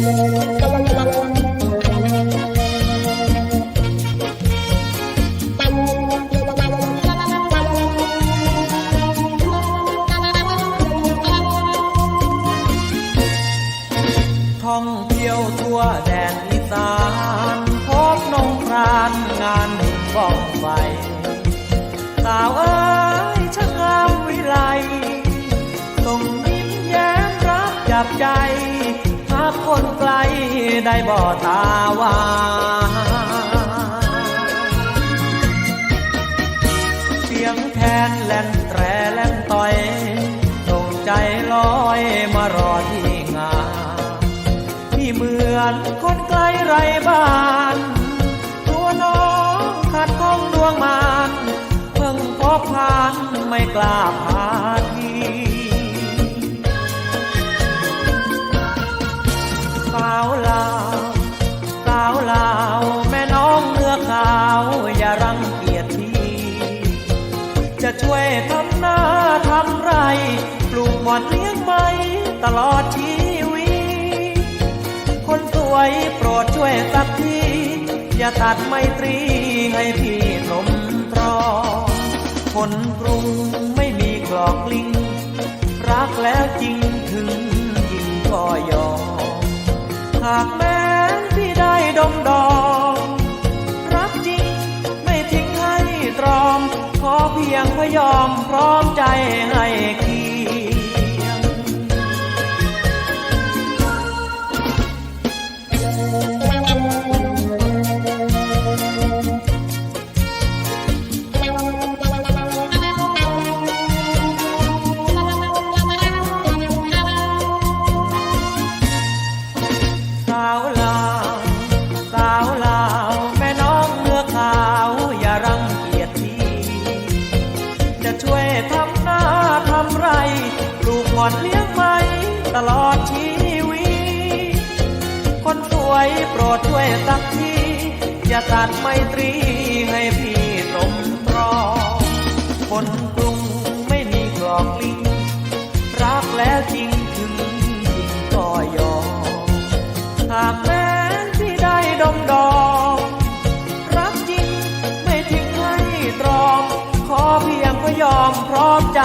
ท่องเที่ยวทั่วแดนอีสานพบนงครานงานหนึ่งบ้องไฟสาวเอ้ยช่างงามวิไลส่งยิ้มแย้มรับจับใจ คนไกลได้บ่ตาวาเสียงแคนแล่นแตรแล่นต่อยส่งใจลอยมารอที่งานที่เหมือนคนไกลไรบ้านตัวน้องขัดข้องดวงมานเพิ่งพบผ่านไม่กล้าพาที ปลูกหมอนเลี้ยงไม้ตลอดชีวิต คนสวยโปรดช่วยสักที อย่าตัดไมตรีให้พี่ลมตรอ คนกรุงไม่มีกรอกลิง รักแล้วจริงถึงยิ่งก็ยอมหากแม้พี่ได้ดมดอมรักจริงไม่ทิ้งให้ตรอม ขอเพียงพยอมพร้อมใจให้ ปลูกหมอนเลี้ยงไม้ตลอดชีวิตคนสวยโปรดช่วยสักทีอย่าตัดไมตรีให้พี่ตรมตรอคนกรุงไม่มีกรอกลิงรักแล้วจริงถึงยิ่งก็ยอมหากแม้ที่ได้ดมดอมรักจริงไม่ทิ้งให้ตรอม ขอเพียงพยอมพร้อมใจ